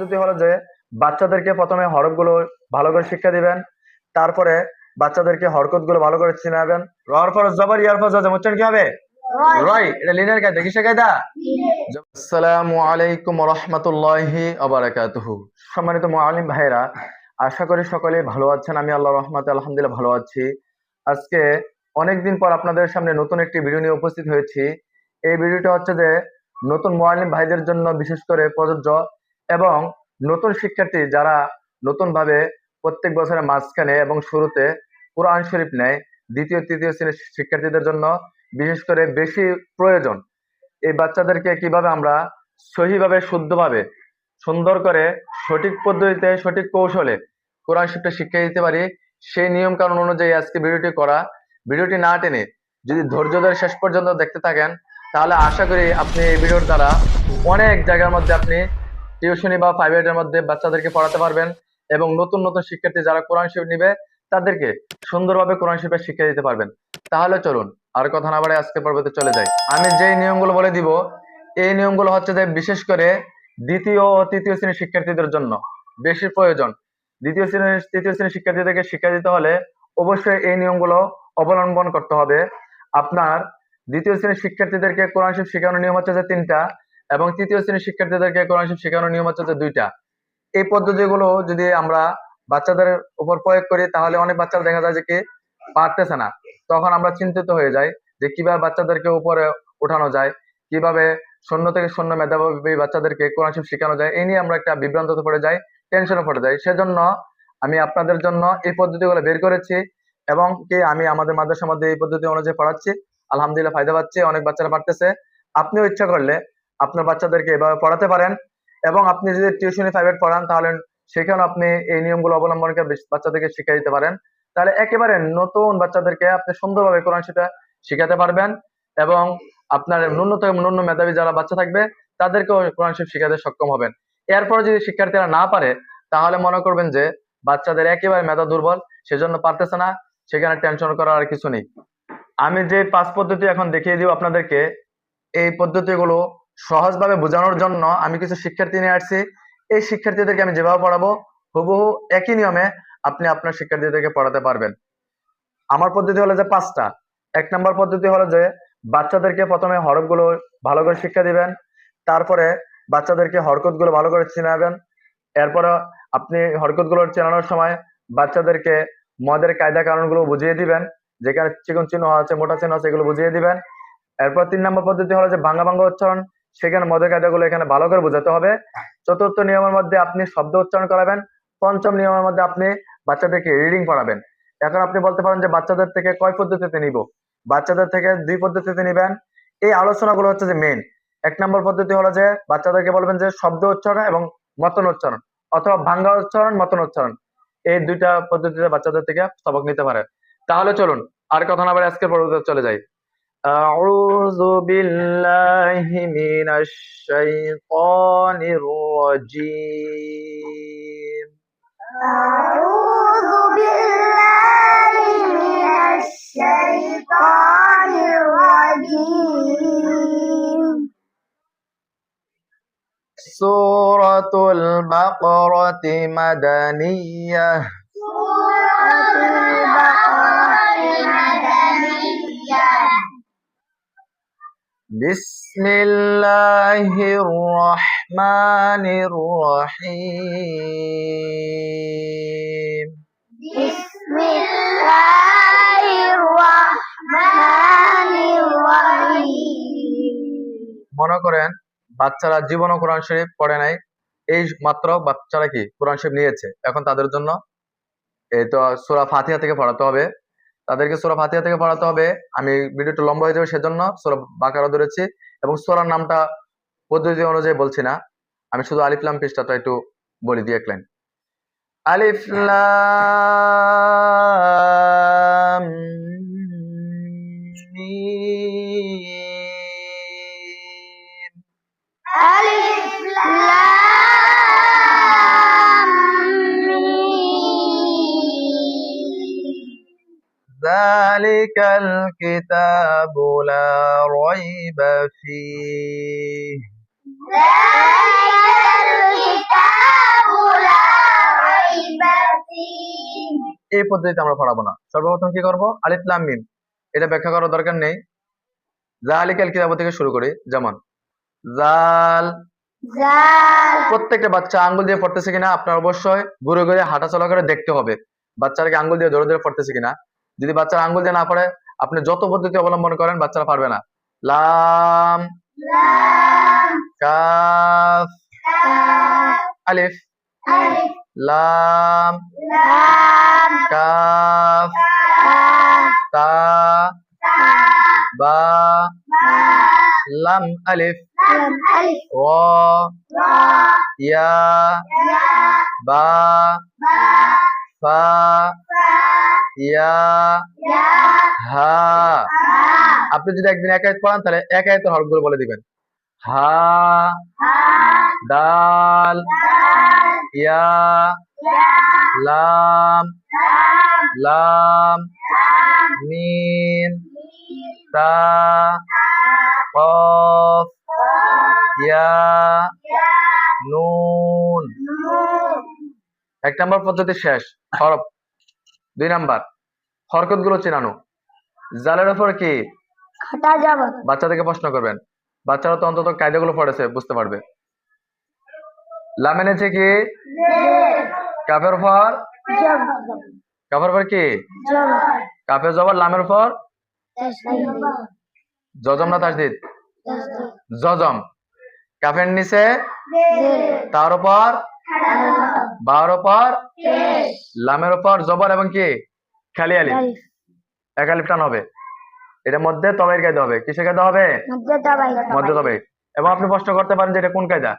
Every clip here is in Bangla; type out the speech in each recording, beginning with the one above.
পদ্ধতি হলো যে বাচ্চাদেরকে প্রথমে হরফগুলো ভালো করে শিক্ষা দিবেন তারপরে বাচ্চাদেরকে হরকতগুলো ভালো করে চিনাবেন। রর ফর জবর ইয়ার ফর জাজম উচ্চারণ কি হবে? রয় এটা লিনের কায়দা কিসের কায়দা? আসসালামু আলাইকুম রহমতুল্লাহি আবারাকাতুহু সম্মানিত মুআলিম ভাইরা আশা করি সকলে ভালো আছেন আমি আল্লাহ রহমতে আলহামদুলিল্লাহ ভালো আছি। আজকে অনেকদিন পর আপনাদের সামনে নতুন একটি ভিডিও নিয়ে উপস্থিত হয়েছি। এই ভিডিওটা হচ্ছে যে নতুন মোয়ালিম ভাইদের জন্য বিশেষ করে প্রযোজ্য এবং নতুন শিক্ষার্থী যারা নতুন ভাবে প্রত্যেক বছরের মাঝখানে এবং শুরুতে কোরআন শরীফ নেয়, দ্বিতীয়, তৃতীয় শ্রেণির শিক্ষার্থীদের জন্য বিশেষ করে বেশি প্রয়োজন। এই বাচ্চাদেরকে কীভাবে আমরা সহিভাবে, শুদ্ধভাবে, সুন্দর করে, সঠিক পদ্ধতিতে, সঠিক কৌশলে কোরআন শরীফটা শিক্ষা দিতে পারি, সেই নিয়ম কানুন অনুযায়ী আজকে ভিডিওটি করা। ভিডিওটি না টেনে যদি ধৈর্য ধরে শেষ পর্যন্ত দেখতে থাকেন, তাহলে আশা করি আপনি এই ভিডিওর দ্বারা অনেক জায়গার মধ্যে আপনি টিউশনি বা প্রাইভেটের মধ্যে বাচ্চাদেরকে পড়াতে পারবেন এবং নতুন নতুন শিক্ষার্থী যারা কোরআন শরীফ নিবে, তাদেরকে সুন্দরভাবে কোরআন শরীফের শিক্ষা দিতে পারবেন। তাহলে চলুন, আর কথা না বাড়ে আজকে পর্বতে চলে যাই। আমি যেই নিয়মগুলো বলে দিব, এই নিয়মগুলো হচ্ছে যে বিশেষ করে দ্বিতীয় ও তৃতীয় শ্রেণির শিক্ষার্থীদের জন্য বেশি প্রয়োজন। দ্বিতীয় শ্রেণির, তৃতীয় শ্রেণির শিক্ষার্থীদেরকে শিক্ষা দিতে হলে অবশ্যই এই নিয়মগুলো অবলম্বন করতে হবে। আপনার দ্বিতীয় শ্রেণির শিক্ষার্থীদেরকে কোরআন শরীফ শেখানোর নিয়ম হচ্ছে যে তিনটা। এবং তৃতীয় শ্রেণির শিক্ষার্থীদেরকে কোরআন শরীফ শেখানোর নিয়ম হচ্ছে দুইটা। এই পদ্ধতিগুলো যদি আমরা বাচ্চাদের উপর প্রয়োগ করি, তাহলে অনেক বাচ্চারা দেখা যায় যে কি পারতেছে না। তখন আমরা চিন্তিত হয়ে যাই যে কীভাবে বাচ্চাদেরকে উপরে উঠানো যায়, কীভাবে শূন্য থেকে শূন্য মেধাবী বাচ্চাদেরকে কোরআন শরীফ শেখানো যায়, এই নিয়ে আমরা একটা বিভ্রান্ততে পড়ে যাই টেনশনে পড়ে যাই। সেজন্য আমি আপনাদের জন্য এই পদ্ধতিগুলো বের করেছি এবং কি আমি আমাদের মাদ্রাসার মধ্যে এই পদ্ধতি অনুযায়ী পড়াচ্ছি। আলহামদুলিল্লাহ, ফায়দা পাচ্ছি, অনেক বাচ্চারা পারতেছে। আপনিও ইচ্ছা করলে আপনার বাচ্চাদেরকে এভাবে পড়াতে পারেন এবং আপনি যদি টিউশনি প্রাইভেট পড়ান, তাহলে সেখানে আপনি এই নিয়মগুলো অবলম্বন করে বাচ্চাদেরকে শিখিয়ে দিতে পারেন। তাহলে একেবারে নতুন বাচ্চাদেরকে আপনি সুন্দরভাবে কোরআন সেটা শিখাতে পারবেন এবং আপনার ন্যূনতম, ন্যূন মেধাবী যারা বাচ্চা থাকবে, তাদেরকেও কোরআন শরীফ শিখাতে সক্ষম হবেন। এরপরে যদি শিক্ষার্থীরা না পারে, তাহলে মনে করবেন যে বাচ্চাদের একেবারে মেধা দুর্বল, সেজন্য পারতেছে না, সেখানে টেনশন করার আর কিছু নেই। আমি যে পাঁচ পদ্ধতি এখন দেখিয়ে দিব আপনাদেরকে, এই পদ্ধতিগুলো সহজভাবে বোঝানোর জন্য আমি কিছু শিক্ষার্থী নিয়ে আসছি। এই শিক্ষার্থীদেরকে আমি যেভাবে পড়াবো, হুবহু একই নিয়মে আপনি আপনার শিক্ষার্থীদেরকে পড়াতে পারবেন। আমার পদ্ধতি হলো যে পাঁচটা। এক নম্বর পদ্ধতি হলো যে বাচ্চাদেরকে প্রথমে হরফগুলো ভালো করে শিক্ষা দিবেন, তারপরে বাচ্চাদেরকে হরকতগুলো ভালো করে চিনাবেন। এরপরে আপনি হরকতগুলো চেনানোর সময় বাচ্চাদেরকে মদের কায়দা কারণগুলো বুঝিয়ে দিবেন, যেখানে চিকন চিহ্ন আছে, মোটা চিহ্ন আছে, এগুলো বুঝিয়ে দিবেন। এরপর তিন নম্বর পদ্ধতি হলো যে ভাঙ্গা ভাঙ্গা উচ্চারণ। সেখানে মদের কায়দাগুলো এখানে ভালো করে বোঝাতে হবে। চতুর্থ নিয়মের মধ্যে আপনি শব্দ উচ্চারণ করাবেন। পঞ্চম নিয়মের মধ্যে আপনি বাচ্চাদেরকে রিডিং পড়াবেন। এখন আপনি বলতে পারেন যে বাচ্চাদের থেকে কয় পদ্ধতিতে নিব? বাচ্চাদের থেকে দুই পদ্ধতিতে নিবেন। এই আলোচনাগুলো হচ্ছে যে মেন এক নম্বর পদ্ধতি হলো যে বাচ্চাদেরকে বলবেন যে শব্দ উচ্চারণ এবং মতন উচ্চারণ অথবা ভাঙ্গা উচ্চারণ, মতন উচ্চারণ। এই দুইটা পদ্ধতিতে বাচ্চাদের থেকে সবক নিতে পারে। তাহলে চলুন, আর কথা না বলে আজকের পর্বতে চলে যাই। أعوذ بالله من الشيطان الرجيم. أعوذ بالله من الشيطان الرجيم. سورة البقرة مدنية. بسم الله الرحمن الرحيم بسم الله الرحمن الرحيم মনে করেন বাচ্চারা জীবনও কোরআন শরীফ পড়ে নাই এই মাত্র বাচ্চারা কি কোরআন শরীফ নিয়েছে এখন তাদের জন্য এই তো সূরা ফাতিহা থেকে পড়াতে হবে তাদেরকে সোরা ফাতিহা থেকে পড়াতে হবে। আমি ভিডিওটা লম্বা হয়ে যাবে সেজন্য সোরা বাকারা ধরেছি এবং সোরার নামটা পদ্ধতি অনুযায়ী বলছি না। আমি শুধু আলিফলাম পৃষ্ঠা পৃষ্ঠাটা একটু বলি দিয়ে এক লাইন ذلك الكتاب لا ريب فيه এই পদ্ধতিতে আমরা পড়াবো না সর্বপ্রথম কি করব আলিফ লাম মিম এটা ব্যাখ্যা করার দরকার নেই জালিকাল কিতাব থেকে শুরু করি যেমন জাল প্রত্যেকটা বাচ্চা আঙ্গুল দিয়ে পড়তেছে কিনা আপনার অবশ্যই ঘুরে ঘুরে হাঁটা চলা করে দেখতে হবে বাচ্চারাকে আঙ্গুল দিয়ে ধরে ধরে পড়তেছে কিনা যদি বাচ্চারা আঙ্গুল দিয়ে না পড়ে আপনি যত পদ্ধতি অবলম্বন করেন বাচ্চারা পারবে না। লাম কাফ আলিফ লাম কাফ তা বা লাম আলিফ র ইয়া বা ফা ইয়া হা। আপনি যদি একদিন এক আয়াত পড়ান তাহলে এক আয়াতের হরফগুলো বলে দিবেন। হা দাল ইয়া লাম লাম। মিম তা কফ ইয়া নুন। এক নম্বর পদ্ধতি শেষ হরফ। দুই নাম্বার। হরকতগুলো চেনানো। জালের উপর কি? বাচ্চা থেকে প্রশ্ন করবেন। বাচ্চারা তো অন্তত কায়দাগুলো পড়েছে বুঝতে পারবে। লামেন আছে কি? কাফের উপর যাব কাফের উপর কি? কাফের জবর লামের উপর জজম না তাসদিদ জজম। কাফের নিচে? তার উপর বার উপর লামের উপর জবর এবং কি? খালি আলিফ। এক আলিফ টান হবে। এটার মধ্যে তবের কায়দা হবে। কিসের কায়দা হবে? মধ্যে দবাই মধ্যে তবে এবং আপনি প্রশ্ন করতে পারেন যে এটা কোন কায়দা?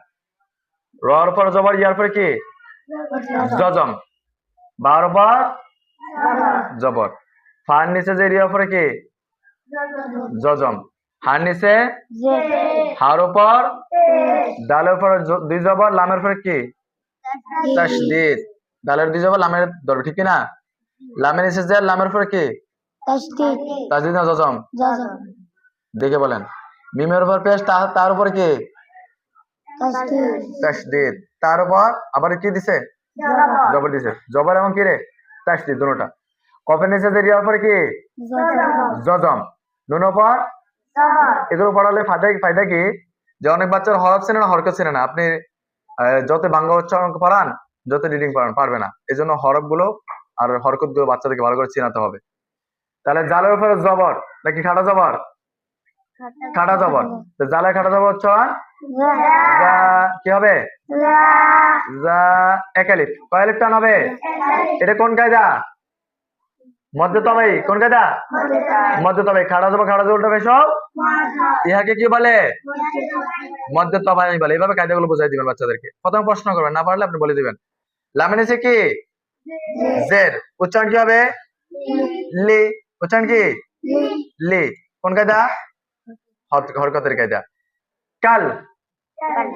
রর পর জবর ইয়ার পরে কি? জজম। বার পর জবর। ফার নিচে যে রিয়ার পরে কি? জজম। হার নিচে? হার উপর? ডালের উপর দুই জবর লামের উপরে কি? তাসদিদ। ডালের দুই জবর লামের ধরবে ঠিক কি না লামের নিচে যে লামের উপরে কি? তসদিদ তাসদিদ না জজম? জজম। দেখে বলেন। মিমের উপর পেশ তার উপরে কি? তাসদিদ তার উপর আবার কি দিছে? জবর। দিছে। জবর এবং কি রে? তাসদিদ দুটোটা। কফের নিচে উপরে কি? জজম। নুন উপর? এগুলো পড়ালে ফায়দা ফায়দা কি? যে অনেক বাচ্চার হরফ চেনে না হরকত চেনে না। আপনি যত বাংলা উচ্চারণ পড়ান যত রিডিং পড়ান পারবে না। এই জন্য হরফগুলো আর হরকতগুলো বাচ্চাদেরকে ভালো করে চেনাতে হবে। তাহলে জালের উপরে জবর নাকি খাটা জবর? খাটা জবর। তো জালে খাটা জবর যা কি হবে? একালিফ টান হবে? এটা কোন কায়দা? মধ্য তবাই। কোন কায়দা? মধ্য তবাই। খাড়া জবর খাড়া উল্টাবে সব ইহাকে কি বলে? মধ্য তবাই। বলে। এইভাবে কায়দাগুলো বোঝাই দিবেন বাচ্চাদেরকে। প্রথম প্রশ্ন করবেন। না পারলে আপনি বলে দিবেন। লামিনেছে কি? জের উচ্চারণ কি হবে? লি। উচ্চারণ কি? লি। কোন কায়দা? হরকতের কায়দা। কাল।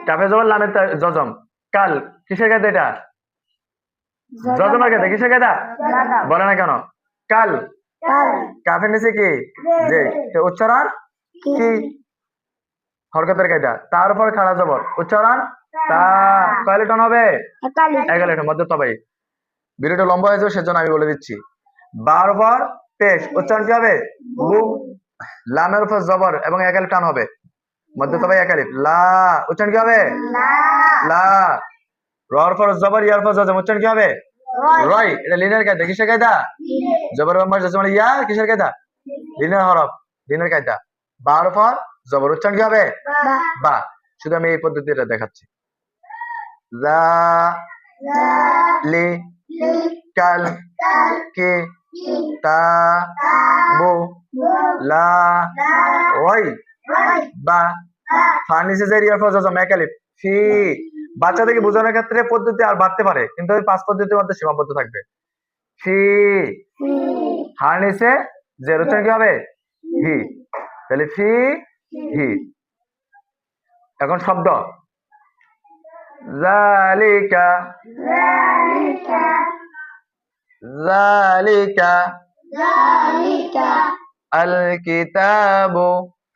কাফে জবর লামের জজম। কাল। কিসের কায়দা এটা? জজমের কায়দা। কিসের কায়দা? বলে না কেন? কাল। কাফের নিচে কি? যে উচ্চারণ কি? হরকতের কায়দা। তার উপর খাড়া জবর। উচ্চারণ তা। কয়লে টন হবে? এগারো লিটার মধ্যে তবে ভিডিওটা লম্বা হয়ে যাবে সেজন্য আমি বলে দিচ্ছি। বার উপর পেশ উচ্চারণ কি হবে লামের উপর জবর এবং একালিফ টান হবে। মধ্যে তবে একালিফ লা উচ্চারণ কি হবে? লা। রর পর জবর ইয়ার পর জজম উচ্চারণ কি হবে? রয়। এটা লিনের কায়দা কিসের কায়দা? জবর বাম্বার জজমান ইয়া কিসের কায়দা? লিনের। হরফ লিনের কায়দা। বার পর জবর উচ্চারণ কি হবে? বা। শুধু আমি এই পদ্ধতিটা দেখাচ্ছি। লা। লি কাল কে তা বু লা ওই বা ফার্নিসে যে রিয়ার ফজা মেকালিপ ফি। বাচ্চাদেরকে বোঝানোর ক্ষেত্রে পদ্ধতি আর বাড়তে পারে কিন্তু ওই পাঁচ পদ্ধতির মধ্যে সীমাবদ্ধ থাকবে। ফি। হার্নিসে যে উচ্চারণ কি হবে? হি তাহলে ফি হি এখন শব্দ। ذلك ذلك ذلك ذلك الكتاب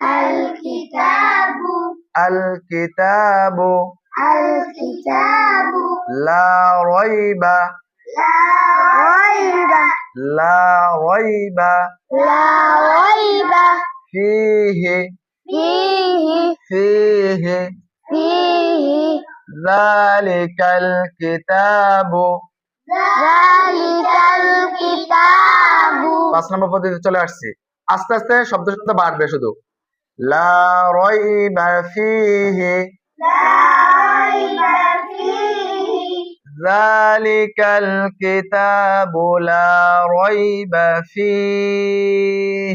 الكتاب الكتاب الكتاب لا ريب لا ريب لا ريب لا ريب فيه فيه فيه فيه যালিকাল কিতাবু ذلك الكتاب পাঁচ নম্বর পদ্ধতিতে চলে আসছি আস্তে আস্তে শব্দ শব্দ বাড়বে শুধু লা রাইবা ফিহি لا ريب فيه যালিকাল কিতাবু লা রাইবা ফিহি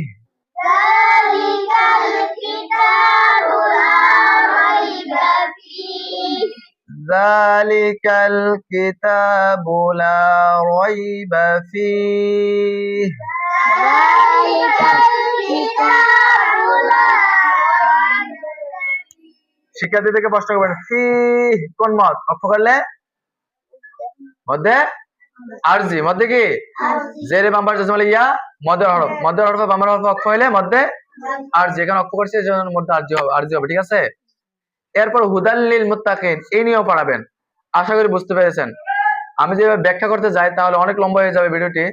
ذلك الكتاب لا ريب فيه ذلك الكتاب لا ريب فيه ذلك الكتاب لا ريب শিক্ষার্থীদেরকে প্রশ্ন করবেন ফি কোন মত অক্ষ করলে মধ্যে আরজি মধ্যে কি জেরে বাম্বার জজমালে ইয়া মধ্যে হরফ মধ্যে হরফ বাম্বার হরফ অক্ষ হইলে মধ্যে আর যেখানে অক্ষ করছে এই জন্য মধ্যে আরজি হবে আরজি হবে ঠিক আছে এরপর হুদাল্লিল মুত্তাকিন, এই নিয়েও পড়াবেন। আশা করি বুঝতে পেরেছেন। আমি যেভাবে ব্যাখ্যা করতে যাই, তাহলে অনেক লম্বা হয়ে যাবে ভিডিওটি।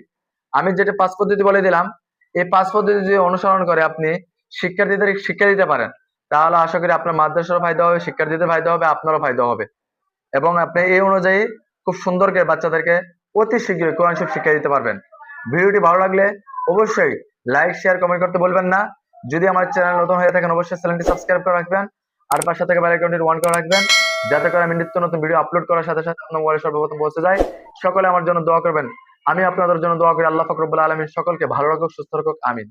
আমি যেটা পাঁচ পদ্ধতি বলে দিলাম, এই পাঁচ পদ্ধতি যদি অনুসরণ করে আপনি শিক্ষার্থীদের শিক্ষা দিতে পারেন, তাহলে আশা করি আপনার মাদ্রাসারও ফায়দা হবে, শিক্ষার্থীদের ফায়দা হবে, আপনারও ফায়দা হবে। এবং আপনি এই অনুযায়ী খুব সুন্দর করে বাচ্চাদেরকে অতি শীঘ্রই কোরআন শরীফ শিক্ষা দিতে পারবেন। ভিডিওটি ভালো লাগলে অবশ্যই লাইক, শেয়ার, কমেন্ট করতে বলবেন না। যদি আমার চ্যানেল নতুন হয়ে থাকেন, অবশ্যই চ্যানেলটি সাবস্ক্রাইব করে রাখবেন। আর পাশে থেকে বেল আইকনটি অন করে রাখবেন। যাতে করে আমি নিত্য নতুন ভিডিও আপলোড করার সাথে সাথে আপনার মোবাইলে সর্বপ্রথম পৌঁছে যায়। সকলে আমার জন্য দোয়া করবেন। আমি আপনাদের জন্য দোয়া করি। আল্লাহ ফকরবুল্লাহ আলমিন সকলকে ভালো রাখুক, সুস্থ রাখুক। আমিন।